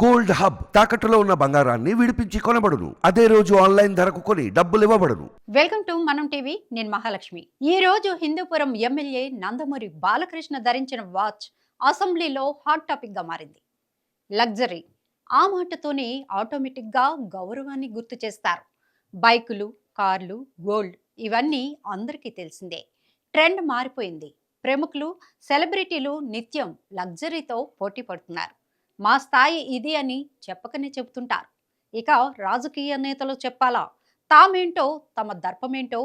Gold hub తాకట్టులో ఉన్న బంగారాన్ని విడిపించి కొనబడును. అదే రోజు ఆన్లైన్ ధరకు కొని డబ్బులు ఇవ్వబడును. వెల్కమ్ టు మనం టీవీ నేను మహాలక్ష్మి. ఈ రోజు హిందూపురం ఎమ్మెల్యే నందమూరి బాలకృష్ణ ధరించిన వాచ్ అసెంబ్లీలో హాట్ టాపిక్గా మారింది. లగ్జరీ. ఆ మాటతోనే ఆటోమేటిక్గా గౌరవాన్ని గుర్తు చేస్తారు. బైకులు కార్లు గోల్డ్ ఇవన్నీ అందరికీ తెలిసిందే. ట్రెండ్ మారిపోయింది. ప్రముఖులు సెలబ్రిటీలు నిత్యం లగ్జరీతో పోటీ పడుతున్నారు. మా స్థాయి ఇది అని చెప్పకనే చెబుతుంటారు. ఇక రాజకీయ నేతలు చెప్పాలా? తామేంటో తమ దర్పమేంటో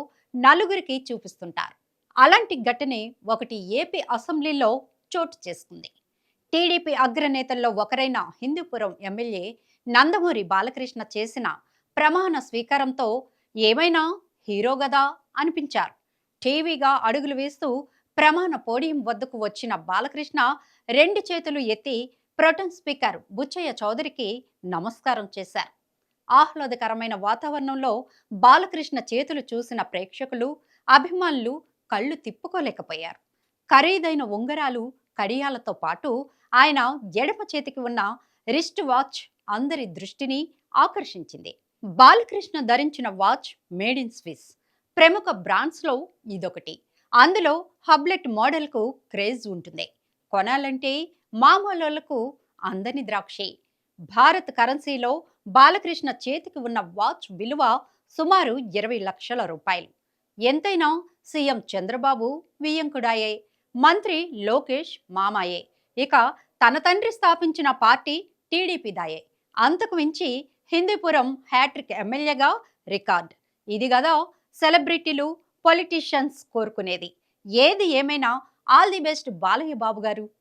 నలుగురికి చూపిస్తుంటారు. అలాంటి ఘటనే ఒకటి ఏపీ అసెంబ్లీలో చోటు చేసుకుంది. టీడీపీ అగ్రనేతల్లో ఒకరైన హిందూపురం ఎమ్మెల్యే నందమూరి బాలకృష్ణ చేసిన ప్రమాణ స్వీకారంతో ఏమైనా హీరో గదా అనిపించారు. టీవీగా అడుగులు వేస్తూ ప్రమాణ పోడియం వద్దకు వచ్చిన బాలకృష్ణ రెండు చేతులు ఎత్తి ప్రొటెం స్పీకర్ బుచ్చయ్య చౌదరికి నమస్కారం చేశారు. ఆహ్లాదకరమైన వాతావరణంలో బాలకృష్ణ చేతులు చూసిన ప్రేక్షకులు అభిమానులు కళ్ళు తిప్పుకోలేకపోయారు. ఖరీదైన ఉంగరాలు కడియాలతో పాటు ఆయన ఎడమ చేతికి ఉన్న రిస్ట్ వాచ్ అందరి దృష్టిని ఆకర్షించింది. బాలకృష్ణ ధరించిన వాచ్ మేడ్ ఇన్ స్విస్. ప్రముఖ బ్రాండ్స్లో ఇదొకటి. అందులో హబ్లెట్ మోడల్కు క్రేజ్ ఉంటుంది. కొనాలంటే మామూలులకు అందని ద్రాక్షే. భారత్ కరెన్సీలో బాలకృష్ణ చేతికి ఉన్న వాచ్ విలువ సుమారు ఇరవై లక్షల రూపాయలు. ఎంతైనా సీఎం చంద్రబాబు వియ్యంకుడాయే మంత్రి లోకేష్ మామాయే. ఇక తన తండ్రి స్థాపించిన పార్టీ టీడీపీదాయే. అంతకు మించి హిందీపురం హ్యాట్రిక్ ఎమ్మెల్యేగా రికార్డ్. ఇది కదా సెలబ్రిటీలు పొలిటీషియన్స్ కోరుకునేది. ఏది ఏమైనా all the best Balayya Babu గారు.